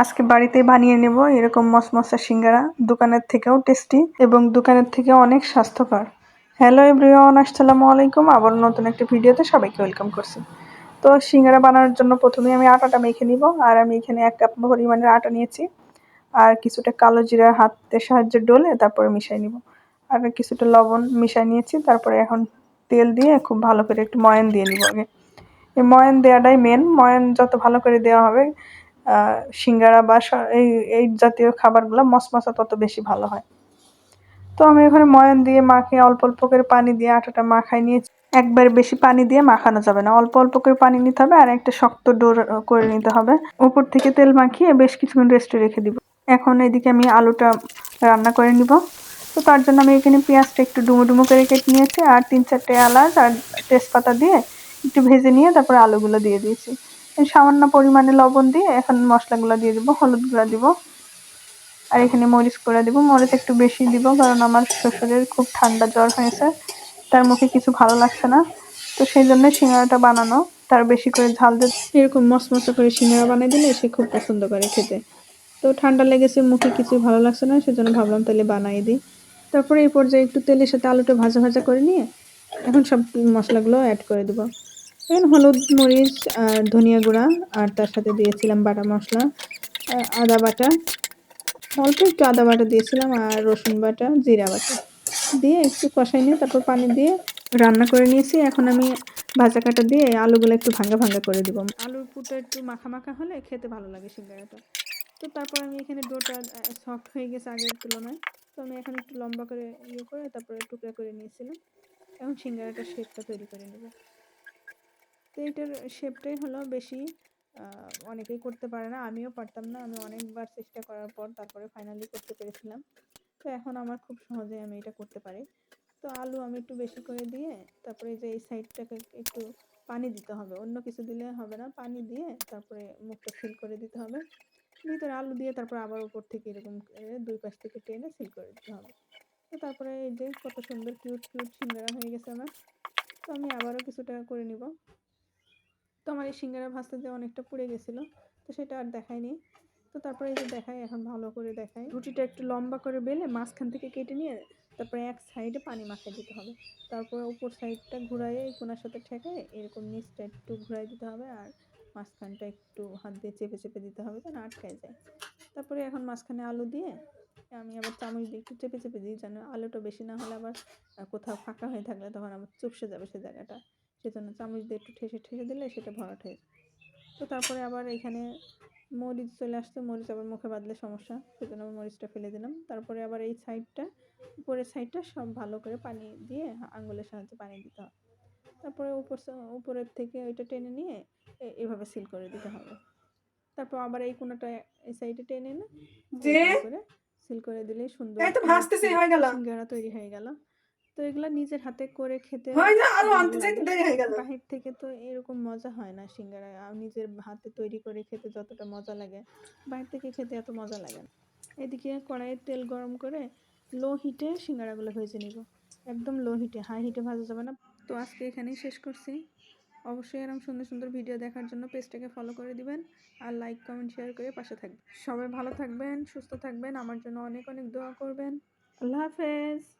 আজকে বাড়িতে বানিয়ে নেব এরকম মসমসা সিঙ্গারা। দোকানের থেকেও টেস্টি এবং দোকানের থেকেও অনেক স্বাস্থ্যকর। হ্যালো এভরিওয়ান, আসসালামু আলাইকুম। আবার নতুন একটা ভিডিওতে সবাইকে ওয়েলকাম করছি। তো সিঙ্গারা বানানোর জন্য প্রথমে আমি আটাটা মেখে নিব। আর আমি এখানে এক কাপ পরিমাণের আটা নিয়েছি। আর কিছুটা কালো জিরা হাতের সাহায্যে ডলে তারপরে মিশাই নিব। আর কিছুটা লবণ মিশাই নিয়েছি। তারপরে এখন তেল দিয়ে খুব ভালো করে একটু ময়ান দিয়ে নিব আগে। এই ময়ান দেওয়াটাই মেন ময়ান যত ভালো করে দেওয়া হবে সিঙ্গারা বা এই এই জাতীয় খাবারগুলো মশমশা তত বেশি ভালো হয়। তো আমি এখানে ময়ান দিয়ে মাখিয়ে অল্প অল্প করে পানি দিয়ে আটাটা মাখাই নিয়েছি। একবার বেশি পানি দিয়ে মাখানো যাবে না। অল্প অল্প করে পানি নিতে হবে আর একটা শক্ত ডোর করে নিতে হবে। উপর থেকে তেল মাখিয়ে বেশ কিছুক্ষণ রেস্টে রেখে দিব। এখন এদিকে আমি আলুটা রান্না করে নিব। তো তার জন্য আমি এখানে পেঁয়াজটা একটু ডুমো ডুমো করে কেটে নিয়েছি আর তিন চারটে এলাচ আর তেজপাতা দিয়ে একটু ভেজে নিয়ে তারপরে আলুগুলো দিয়ে দিয়েছি। সামান্য পরিমাণে লবণ দিয়ে এখন মশলাগুলো দিয়ে দিব হলুদ গুঁড়া দিব। আর এখানে মরিচ গুঁড়া দিব, মরিচ একটু বেশি দিব কারণ আমার শ্বশুরের খুব ঠান্ডা জ্বর হয়েছে, তার মুখে কিছু ভালো লাগছে না। তো সেই জন্য সিঙ্গারাটা বানানো, তার বেশি করে ঝাল দিয়ে এরকম মশমশা করে সিঙ্গারা বানিয়ে দিলে সে খুব পছন্দ করে খেতে। তো ঠান্ডা লেগেছে, মুখে কিছু ভালো লাগছে না, সেজন্য ভাবলাম তাহলে বানিয়ে দিই। তারপরে এই পর্যায়ে একটু তেলের সাথে আলুটা ভাজা ভাজা করে নিয়ে এখন সব মশলাগুলো অ্যাড করে দেবো। এখন হলুদ, মরিচ আর ধনিয়া গুঁড়া, আর তার সাথে দিয়েছিলাম বাটা মশলা আদা বাটা। অল্প একটু আদা বাটা দিয়েছিলাম আর রসুন বাটা, জিরা বাটা। দিয়ে একটু কষাই নিয়ে তারপর পানি দিয়ে রান্না করে নিয়েছি। এখন আমি ভাজা কাটা দিয়ে আলুগুলো একটু ভাঙ্গা ভাঙ্গা করে দিব। আলুর পুরোটা একটু মাখা মাখা হলে খেতে ভালো লাগে সিঙ্গারাটা। তো তারপর আমি এখানে ডোটা সফট হয়ে গেছে আগের তুলনায়। তো আমি এখন একটু লম্বা করে ইয়ে করে তারপরে টুকরা করে নিয়েছিলাম। এখন সিঙ্গারাটা শেপটা তৈরি করে নেব। তো এটার শেপটাই হলো বেশি অনেকেই করতে পারে না, আমিও পারতাম না, আমি অনেকবার চেষ্টা করার পর তারপরে ফাইনালি করতে পেরেছিলাম। তো এখন আমার খুব সহজে আমি এটা করতে পারি। তো আলু আমি একটু বেশি করে দিয়ে তারপরে যে এই সাইডটাকে একটু পানি দিতে হবে, অন্য কিছু দিলে হবে না, পানি দিয়ে তারপরে মুখটা ফিল করে দিতে হবে। ভিতরে আলু দিয়ে তারপর আবার উপর থেকে এরকম দুই পাশ থেকে টেনে সিল করে দিতে হবে। তো তারপরে এই যে কত সুন্দর কিউট কিউট সিঙ্গারা হয়ে গেছে আমার। তো আমি আবারও কিছুটা করে নিব। তো আমার এই সিঙ্গারা ভাজতে অনেকটা পুড়ে গেছিল, তো সেটা আর দেখায়নি তো তারপরে এই যে দেখাই, এখন ভালো করে দেখাই। রুটিটা একটু লম্বা করে বেলে মাঝখান থেকে কেটে নিয়ে তারপরে এক সাইডে পানি মাখিয়ে দিতে হবে। তারপরে উপর সাইডটা ঘুরাইয়ে কোনার সাথে ঠেকায় এরকম নিচটা একটু ঘুরাই দিতে হবে আর মাঝখানটা একটু হাত দিয়ে চেপে চেপে দিতে হবে যেন আটকায় যায়। তারপরে এখন মাঝখানে আলু দিয়ে আমি আবার চামচ দিয়ে একটু চেপে চেপে দিই যেন আলুটা বেশি না হলে আবার কোথাও ফাঁকা হয়ে থাকলে তখন আবার চুপসে যাবে সে জায়গাটা। সেজন্য চামচ দিয়ে একটু ঠেসে ঠেসে দিলে সেটা ভরাট হয়ে তো তারপরে আবার এখানে মরিচ চলে আসতো মরিচ আবার মুখে বাঁধলে সমস্যা সেজন্য আবার মরিচটা ফেলে দিলাম। তারপরে আবার এই সাইডটা উপরের সাইডটা সব ভালো করে পানি দিয়ে আঙুলের সাহায্যে পানি দিতে হবে। তারপরে উপর উপরের থেকে ওইটা টেনে নিয়ে এভাবে সিল করে দিতে হবে। তারপর আবার এই কোনাটা এই সাইডে টেনে না সিল করে দিলে সুন্দর হয়ে গেল। সিঙ্গারা তৈরি হয়ে গেল। তো এগুলো নিজের হাতে করে খেতে বাহির থেকে তো এরকম মজা হয় না সিঙ্গারা নিজের হাতে তৈরি করে খেতে যতটা মজা লাগে। বাহির থেকে খেতে এত মজা লাগে না। এদিকে কড়াইয়ে তেল গরম করে লো হিটে সিঙ্গারাগুলো ভেজে নিব। একদম লো হিটে হাই হিটে ভাজা যাবে না। তো আজকে এখানেই শেষ করছি। অবশ্যই এরকম সুন্দর সুন্দর ভিডিও দেখার জন্য পেজটাকে ফলো করে দিবেন আর লাইক কমেন্ট শেয়ার করে পাশে থাকবেন। সবাই ভালো থাকবেন সুস্থ থাকবেন। আমার জন্য অনেক অনেক দোয়া করবেন। আল্লাহ হাফেজ।